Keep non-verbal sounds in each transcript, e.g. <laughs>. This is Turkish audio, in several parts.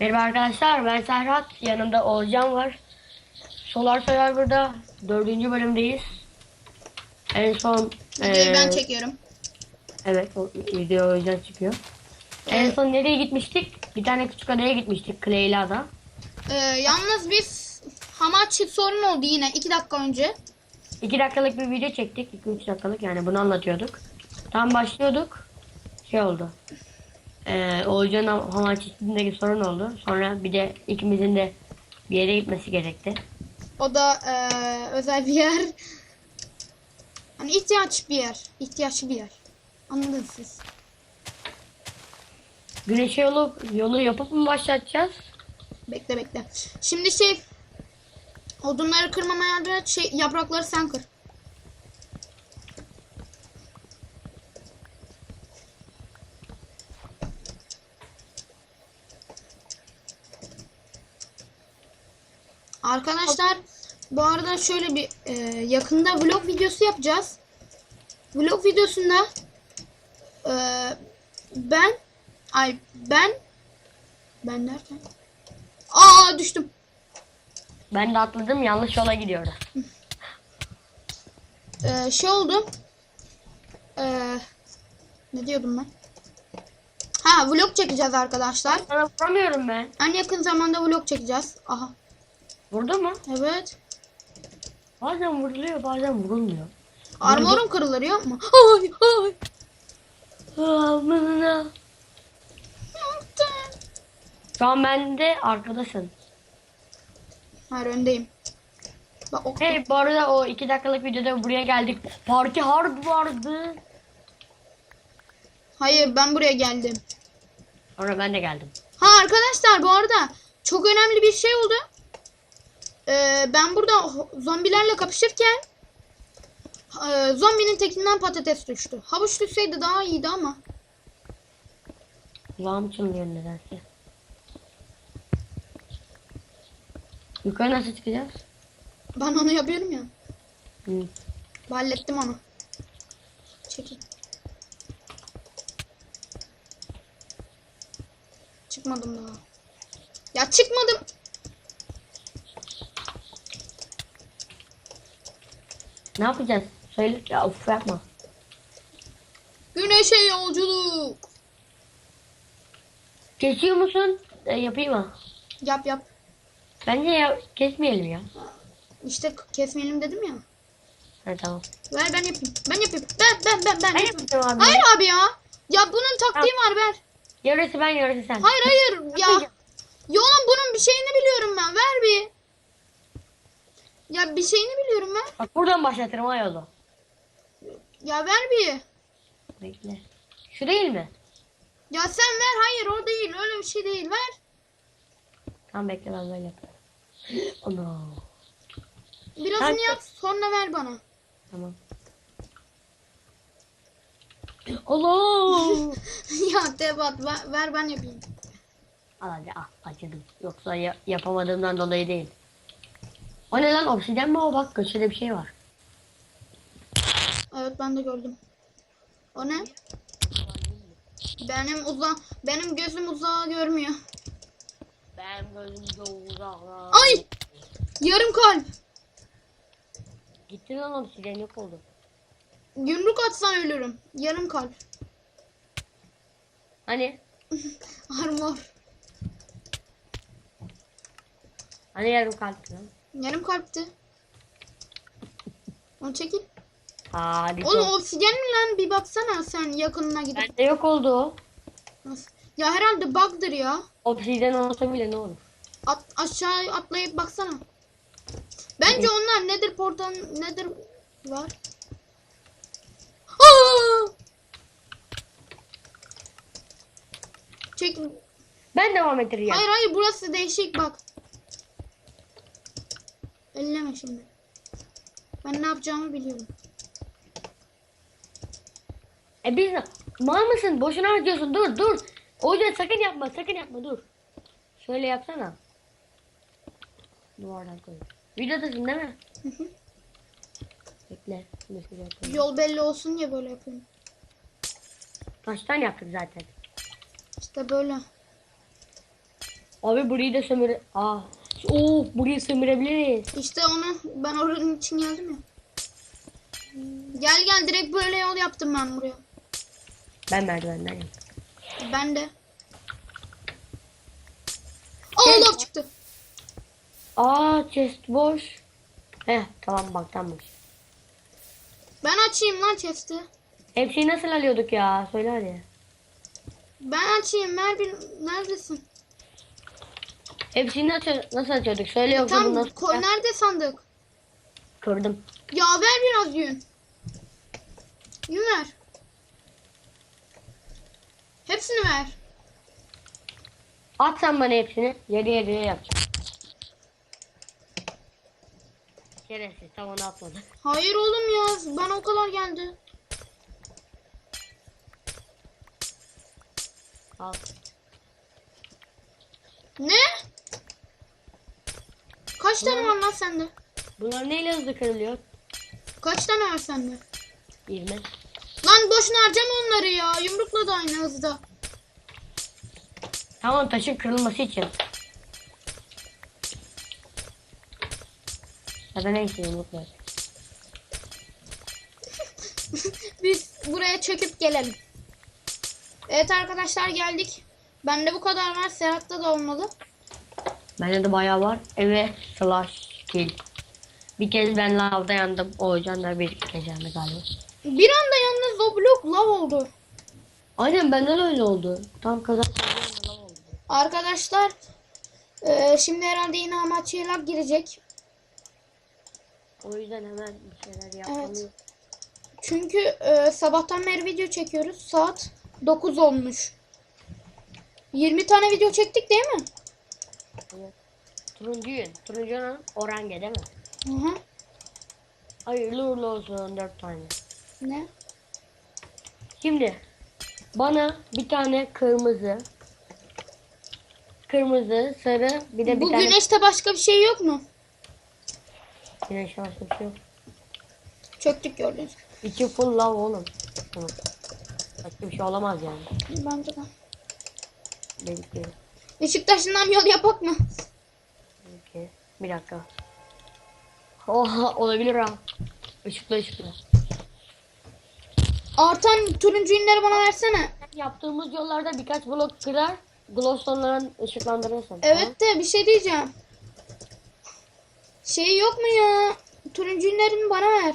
Merhaba arkadaşlar ben Serhat yanımda Oğuzcan var. Solar Survivor'da dördüncü bölümdeyiz. En son Videoyu ben eee, çekiyorum. Evet o video Oğuzcan çıkıyor. En son nereye gitmiştik? Bir tane küçük adaya gitmiştik Clay'la'da. Ee, yalnız biz Hamachi sorun oldu yine 2 dakika önce. 2 dakikalık bir video çektik. 2-3 dakikalık yani bunu anlatıyorduk. Tam başlıyorduk. Şey oldu. Ee, Oğuzcan'ın Hamachi'sindeki sorun oldu. Sonra bir de ikimizin de bir yere gitmesi gerekti. O da ee, özel bir yer. Hani ihtiyaç bir yer. İhtiyaçlı bir yer. Anladınız siz. Güneşe yolu, yolu yapıp mı başlatacağız? Bekle bekle. Şimdi şey odunları kırmama yardım et. Şey, yaprakları sen kır. Arkadaşlar bu arada şöyle bir e, yakında vlog videosu yapacağız. Vlog videosunda e, ben ay ben ben derken Aa düştüm. Ben de atladım yanlış yola gidiyoruz. Ee, şey oldu. Ee, ne diyordum ben? Ha vlog çekeceğiz arkadaşlar. Sana vuramıyorum ben. En yakın zamanda vlog çekeceğiz. Aha. Vurdu mu? Evet. Bazen vuruluyor bazen vurulmuyor. Armorum kırılır yok mu? Ay ay. Amına. Şu an ben de arkadasın. Hayır öndeyim. Bak ok. Hey bu arada o iki dakikalık videoda buraya geldik. Parti hard vardı. Hayır ben buraya geldim. Sonra ben de geldim. Ha arkadaşlar bu arada çok önemli bir şey oldu. Ee, ben burada zombilerle kapışırken e, zombinin tekinden patates düştü. Havuç düşseydi daha iyiydi ama. Kulağım çınlıyor nedense. Yukarı nasıl çıkacağız? Ben onu yapıyorum ya. Hı. Hallettim onu. Çekil. Çıkmadım daha. Ya çıkmadım. Ne yapacağız? Söyle. Ya of yapma. Güneşe yolculuk. Kesiyor musun? E, yapayım mı? Yap yap. Bence ya kesmeyelim ya. İşte kesmeyelim dedim ya. Ha tamam. Ver ben yapayım. Ben yapayım. Ben ben ben ben. Ben yapayım. abi. Hayır abi ya. Ya bunun taktiği var ver. Yarısı ben yarısı sen. Hayır hayır ya. Ya oğlum bunun bir şeyini biliyorum ben. Ver bir. Ya bir şeyini biliyorum ben. Bak buradan başlatırım ha yolu. Ya ver bir. Bekle. Şu değil mi? Ya sen ver hayır o değil öyle bir şey değil ver. Tamam bekle ben böyle yaparım. Ana. Birazını Kanka. yap sonra ver bana. Tamam. Allah. <laughs> ya Tebat ver, ver ben yapayım. Al hadi al acıdım. Yoksa ya- yapamadığımdan dolayı değil. O ne lan obsidyen mi o bak köşede bir şey var. Evet ben de gördüm. O ne? Benim uza benim gözüm uzağa görmüyor. Ben gözümde uzaklar. Ay! Yarım kalp. Gitti lan obsidyen yok oldu. Yumruk atsan ölürüm. Yarım kalp. Hani? <laughs> Armor. Hani yarım kalp lan. Yarım kalpti. Onu çekil. Hadi. Oğlum obsidyen mi lan? Bir baksana sen yakınına gidip. Bende yok oldu o. Nasıl? Ya herhalde bug'dır ya. Obsidyen olsa bile ne olur? At, aşağı atlayıp baksana. Bence onlar nedir portal nedir var? Aa! Çek. Ben devam ettireceğim. Hayır hayır burası değişik bak. Elleme şimdi. Ben ne yapacağımı biliyorum. E biz mal mısın? Boşuna harcıyorsun. Dur dur. O yüzden sakın yapma sakın yapma dur. Şöyle yapsana. Duvardan koy. Videodasın değil mi? Hı hı. Bekle. Yol belli olsun diye böyle yapıyorum. Kaç tane yaptık zaten? İşte böyle. Abi burayı da sömüre... Aa. Oo burayı sömürebiliriz. İşte onu ben oranın için geldim ya. Gel gel direkt böyle yol yaptım ben buraya. Ben merdivenden yaptım. Ben de. Aa lav çıktı. Aa chest boş. Heh tamam bak tamam. Ben açayım lan chest'i. Hepsini nasıl alıyorduk ya? Söyle hadi. Ben açayım. Ver bir neredesin? Hepsini nasıl, nasıl açıyorduk? Söyle yoksa Tam nasıl... ko- nerede sandık? Kırdım. Ya ver biraz yün. Yün ver. Hepsini ver. At sen bana hepsini. Yarı yarıya yapacağım. Şerefsiz tam onu atmadı. Hayır oğlum ya. Bana o kadar geldi. Al. Ne? Kaç tane var lan sende? Bunlar neyle hızlı kırılıyor? Kaç tane var sende? 20. Lan boşuna harcama onları ya. Yumrukla da aynı hızda. Tamam taşın kırılması için. Ya da neyse yumruklar. <laughs> Biz buraya çöküp gelelim. Evet arkadaşlar geldik. Bende bu kadar var. Serhat'ta da olmalı. Bende de bayağı var. Eve slash kill. Bir kez ben lavda yandım. O de bir kez yandı galiba. Bir anda yalnız o blok lav oldu. Aynen benden öyle oldu. Tam lav oldu. Arkadaşlar eee, şimdi herhalde yine amaçya lag girecek. O yüzden hemen bir şeyler yapmalıyım. Çünkü eee, sabahtan beri video çekiyoruz. Saat 9 olmuş. 20 tane video çektik değil mi? Turuncu yün. Turuncunun orange değil mi? Hı hı. Hayırlı uğurlu olsun 4 tane. Ne? Şimdi bana bir tane kırmızı kırmızı, sarı bir de bir Bu tane güneşte başka bir şey yok mu? güneş var bir şey yok. Çöktük gördünüz. İçi full lav oğlum. Başka bir şey olamaz yani. Bence de. Belki. Beşiktaş'ından yol yapak mı? Bir dakika. Oha olabilir ha. Işıklı ışıklı. Artan turuncu ünleri bana versene. Yaptığımız yollarda birkaç blok kırar. Glowstone'ların ışıklandırırsın. Evet de bir şey diyeceğim. Şey yok mu ya? Turuncu ünlerini bana ver.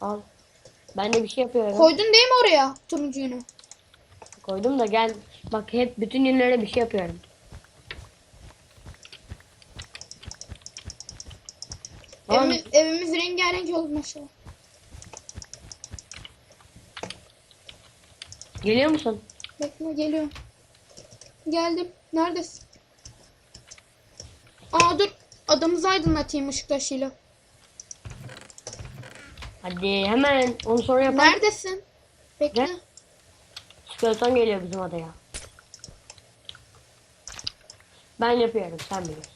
Al. Ben de bir şey yapıyorum. Koydun değil mi oraya turuncu? Koydum da gel. Bak hep bütün yünlere bir şey yapıyorum. Evimiz, evimiz rengarenk oldu maşallah. geliyor musun? Bekle geliyorum. Geldim. Neredesin? Aa dur. Adamızı aydınlatayım ışık taşıyla. Hadi hemen onu sonra yapalım. Neredesin? Bekle. Ne? Skeleton geliyor bizim adaya. Ben yapıyorum sen bilirsin.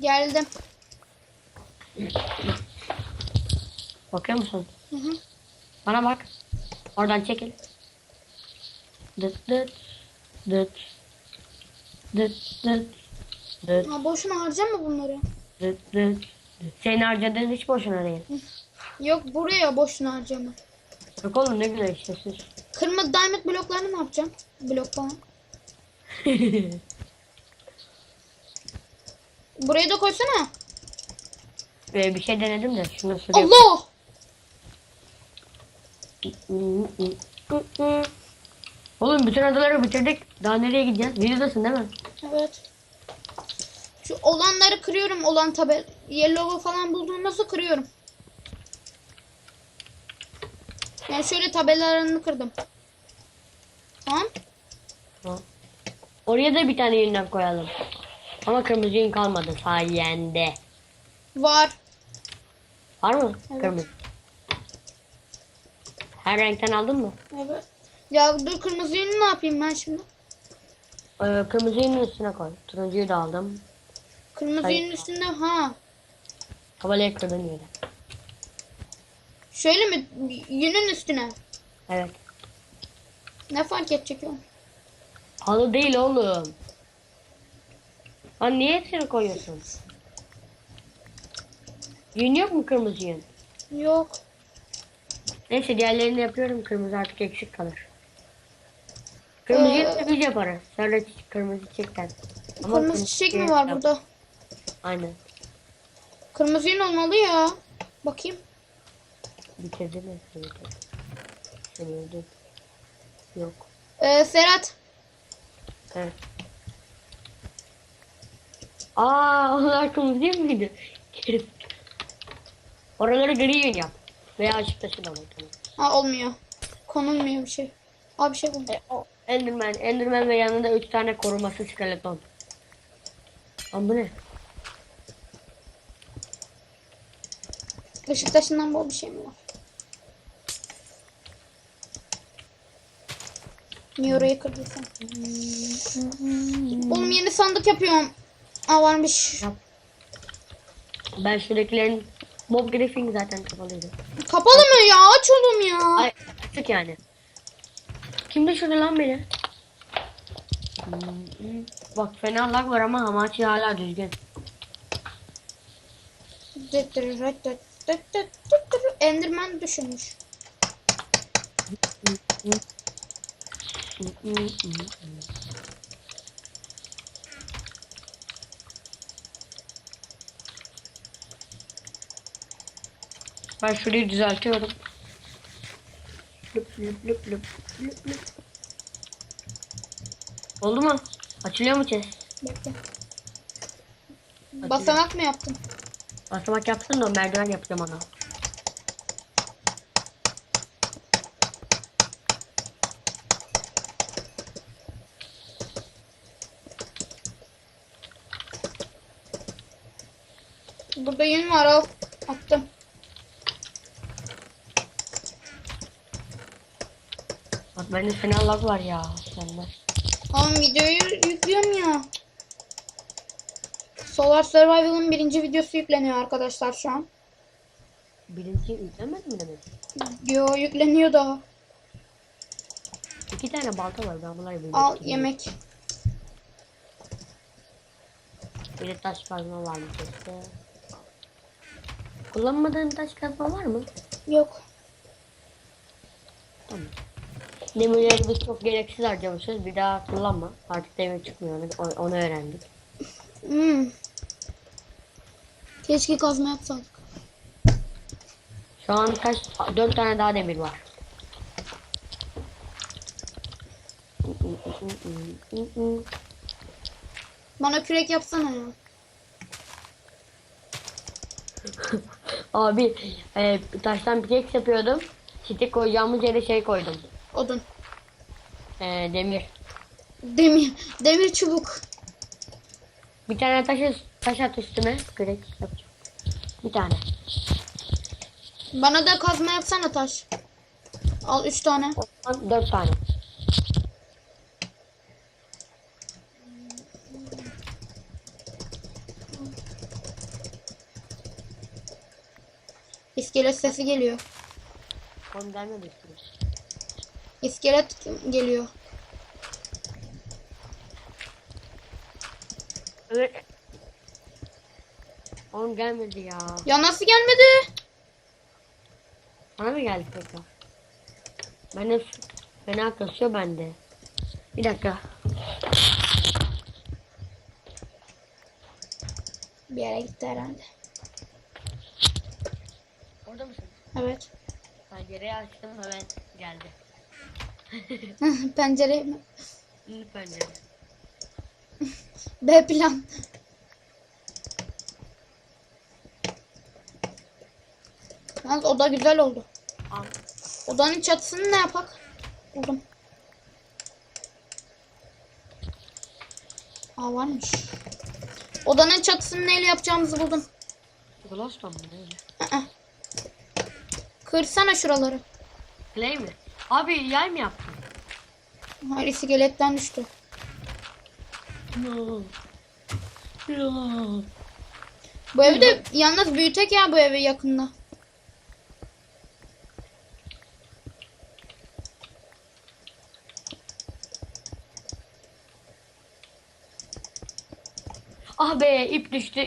Geldim. Bakıyor musun? Hı hı. Bana bak. Oradan çekil. Dıt dıt. Dıt. Dıt dıt. Dıt Ha, boşuna harcama bunları. dıt dıt. Senin harcadığın hiç boşuna değil. Yok buraya boşuna harcama. Yok oğlum ne güzel işte siz. Kırmızı diamond bloklarını ne yapacağım? Blok falan. <laughs> Buraya da koysana. Ee, bir şey denedim de şunu sürüyorum. Allah! Oğlum bütün adaları bitirdik. Daha nereye gideceğiz? Videodasın değil mi? Evet. Şu olanları kırıyorum. Olan tabel yellow'u falan bulduğumda kırıyorum. Yani şöyle tabelalarını kırdım. Tamam. Oraya da bir tane yünden koyalım. Ama kırmızı yün kalmadı sayende. Var. Var mı? Evet. Kırmızı. Her renkten aldın mı? Evet. Ya dur kırmızı yünü ne yapayım ben şimdi? Ee, kırmızı yünün üstüne koy. Turuncuyu da aldım. Kırmızı Hayır. yünün üstünde ha. Havalıya kırdın yeri. Şöyle mi? Yünün üstüne. Evet. Ne fark edecek o? Halı değil oğlum. Lan niye hepsini koyuyorsun? Yün yok mu kırmızı yün? Yok. Neyse diğerlerini yapıyorum. Kırmızı artık eksik kalır. Kırmızı yün Ee, de biz yaparız. Sarı çiçek, kırmızı çiçekten. Ama Kırmızı çiçek mi var burada? Aynen. Kırmızı yün olmalı ya. Bakayım. Bitirdi mi? Seni öldüm. Yok. Ee, Serhat. Evet. Aa <laughs> onlar kırmızı değil miydi? Herif. Oraları gri yap. Veya açık taşı da. Tamam. Ha olmuyor. Konulmuyor bir şey. Aa bir şey buldum. E, o Enderman. Enderman ve yanında 3 tane koruması skeleton. Lan bu ne? Işık taşından bol bir şey mi var? Niye orayı kırdıysan? Oğlum yeni sandık yapıyorum. Aa varmış. Yap. Ben şuradakilerin mob griffin zaten kapalıydı. Kapalı mı ya? Aç oğlum ya. Ay açık yani. Kim düşürdü lan beni? Bak fena lag var ama Hamachi hala düzgün. Enderman düşünmüş. Ben şurayı düzeltiyorum. Lüp lüp lüp lüp lüp lüp. Oldu mu? Açılıyor mu chest? Bekle. Basamak mı yaptın? Basamak yapsın da merdiven yapacağım ona. Burada yün var al. Attım. Bak bende fena lag var ya. Sende. Oğlum videoyu yüklüyorum ya. Solar Survival'ın birinci videosu yükleniyor arkadaşlar şu an. Birinci yüklenmedi mi demek? Yo yükleniyor daha. İki tane balta var ben bunları bilmiyorum. Al yemek. Bir de taş kazma var mı chestte? Kullanmadığın taş kazma var mı? Yok. Tamam. Demirleri biz çok gereksiz harcamışız. Bir daha kullanma. Artık demir çıkmıyor. Onu, onu öğrendik. Hmm. Keşke kazma yapsaydık. Şu an kaç? Dört tane daha demir var. Bana kürek yapsana ya. <laughs> Abi e, taştan pickaxe yapıyordum. Stick koyacağımız yere şey koydum. Odun. E, demir. Demir. Demir çubuk. Bir tane taş, taş at üstüme. Kürek yapacağım. Bir tane. Bana da kazma yapsana taş. Al üç tane. Dört tane. İskelet sesi geliyor. Onu gelmedi. İskelet geliyor. Evet. Oğlum gelmedi ya. Ya nasıl gelmedi? Bana mı geldi tekrar? Ben de fena kasıyor bende. Bir dakika. Bir yere gitti herhalde. Orada mısın? Evet. Pencereyi açtım hemen geldi. <laughs> Pencere mi? Pencere. <laughs> B plan. Yalnız oda güzel oldu. Al. Odanın çatısını ne yapak? Buldum. Aa varmış. Odanın çatısını neyle yapacağımızı buldum. Mu? Neydi? Aa. Kırsana şuraları. Clay mi? Abi yay mı yaptın? Hayır iskeletten düştü. No. No. Bu evi de yalnız büyütek ya bu evi yakında. Ah be ip düştü.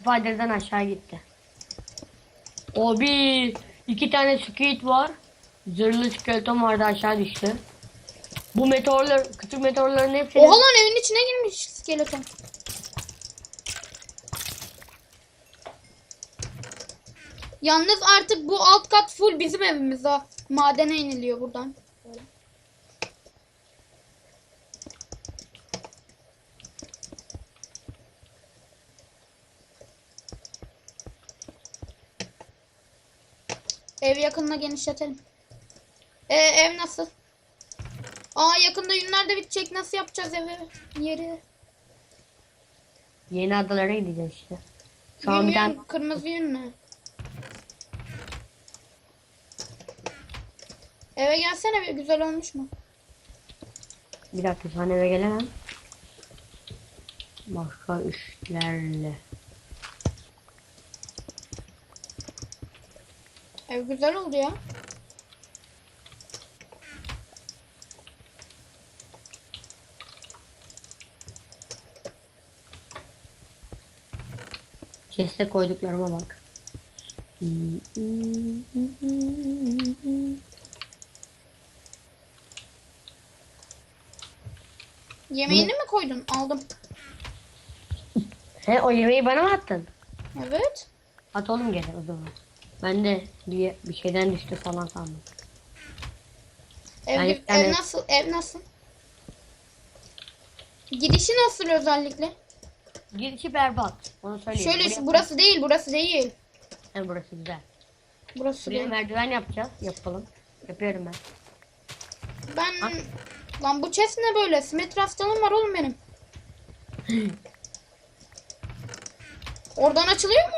Spider'dan aşağı gitti. O bir iki tane squid var. Zırhlı skeleton vardı aşağı düştü. Bu meteorlar, küçük meteorların hepsini Oha lan evin içine girmiş skeleton. Yalnız artık bu alt kat full bizim evimiz ha. Madene iniliyor buradan. Ev yakınına genişletelim. Ee, ev nasıl? Aa yakında yünler de bitecek. Nasıl yapacağız evi? Yeri. yeni adalara gideceğiz işte. Şu an Yün, bir tane yün, kırmızı yün ne? Eve gelsene bir güzel olmuş mu? bir dakika şu an eve gelemem. Başka işlerle. Ev güzel oldu ya. Chest'e koyduklarıma bak. Yemeğini mi koydun? Aldım. He o yemeği bana mı attın? Evet. At oğlum gel o zaman. Ben de bir, bir şeyden düştü falan sandım. Ev, Yani ev tane- nasıl? Ev nasıl? Gidişi nasıl özellikle? Girişi berbat. Onu söyleyeyim. Şöyle Buraya- şu- burası değil, burası değil. He, burası güzel. Burası Buraya değil. merdiven yapacağız. Yapalım. Yapıyorum ben. Ben Ha? lan bu chest ne böyle? Simetri hastalığım var oğlum benim. <laughs> Oradan açılıyor mu?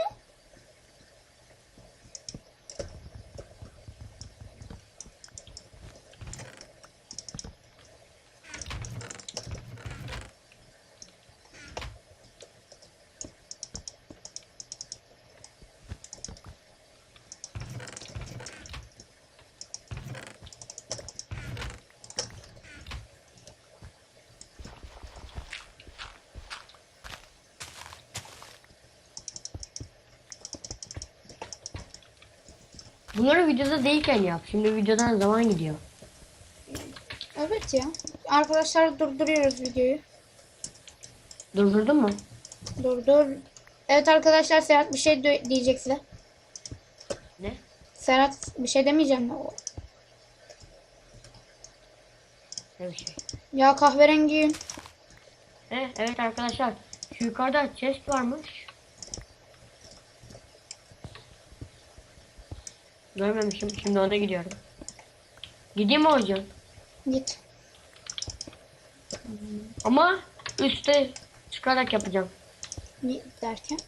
Bunları videoda değilken yap. Şimdi videodan zaman gidiyor. Evet ya. Arkadaşlar durduruyoruz videoyu. Durdurdun mu? Dur dur. Evet arkadaşlar Serhat bir şey diyecek size. Ne? Serhat bir şey demeyeceğim. O- Ne bir şey. Ya kahverengi. He, evet arkadaşlar. Şu yukarıda chest varmış. Görmemişim. Şimdi ona gidiyorum. Gideyim mi hocam? Git. Ama üstte çıkarak yapacağım. Git derken.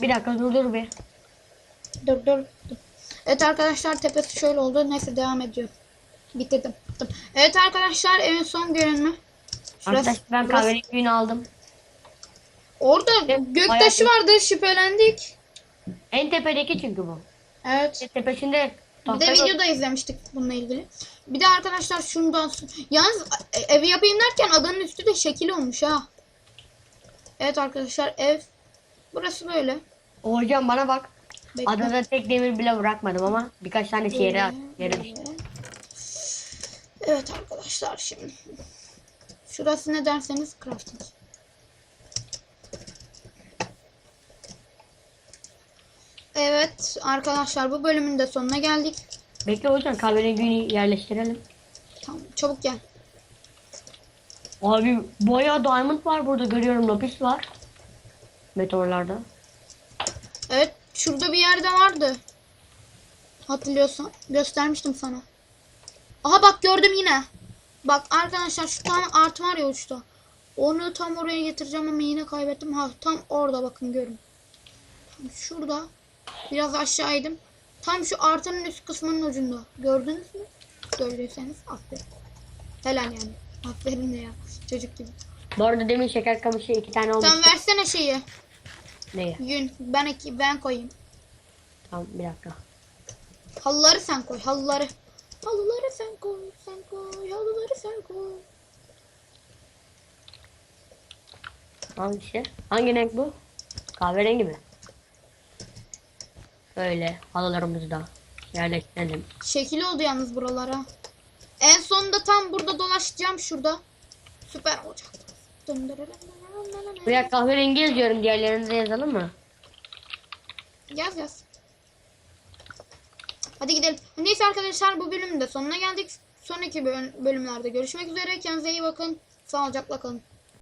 Bir dakika dur dur bir. Dur dur. dur. Evet arkadaşlar tepesi şöyle oldu. Neyse devam ediyor. Bitirdim. Evet arkadaşlar evin son görünümü. Şurası- ben kahverengi günü aldım. Orada Evet, göktaşı vardı şüphelendik. En tepedeki çünkü bu. Evet. Tepesinde Bir de videoda izlemiştik bununla ilgili. Bir de arkadaşlar şundan yalnız e- evi yapayım derken adanın üstü de şekil olmuş ha. Evet arkadaşlar ev burası böyle. Hocam bana bak. Bekle. Adada tek demir bile bırakmadım ama birkaç tane yere at. Yere düştü. Böyle. Evet arkadaşlar şimdi. Şurası ne derseniz crafting. Evet arkadaşlar bu bölümün de sonuna geldik. Bekle hocam kahverengi günü yerleştirelim. Tamam çabuk gel. Abi bayağı diamond var burada görüyorum lapis var. Meteorlarda. Evet şurada bir yerde vardı. Hatırlıyorsan göstermiştim sana. Aha bak gördüm yine. Bak arkadaşlar şu tane art var ya uçta. Onu tam oraya getireceğim ama yine kaybettim. Ha tam orada bakın görün. Şurada. Biraz aşağıydım. Tam şu artının üst kısmının ucunda. Gördünüz mü? Gördüyseniz aferin. Helal yani. Aferin ya. Çocuk gibi. Bu arada demin şeker kamışı iki tane olmuş. Tamam versene şeyi. Neye? Yün. Ben ek- ben koyayım. Tamam bir dakika. Halıları sen koy, halıları. Halıları sen koy, sen koy, halıları sen koy. Hangisi? Hangi renk bu? Kahverengi mi? Böyle halılarımızı da yerleştirelim. Şekil oldu yalnız buralara. En sonunda tam burada dolaşacağım şurada. Süper olacak. Buraya kahverengi yazıyorum. Diğerlerini de yazalım mı? Yaz yaz. Hadi gidelim. Neyse arkadaşlar bu bölümün de sonuna geldik. Sonraki böl- bölümlerde görüşmek üzere. Kendinize iyi bakın. Sağlıcakla kalın.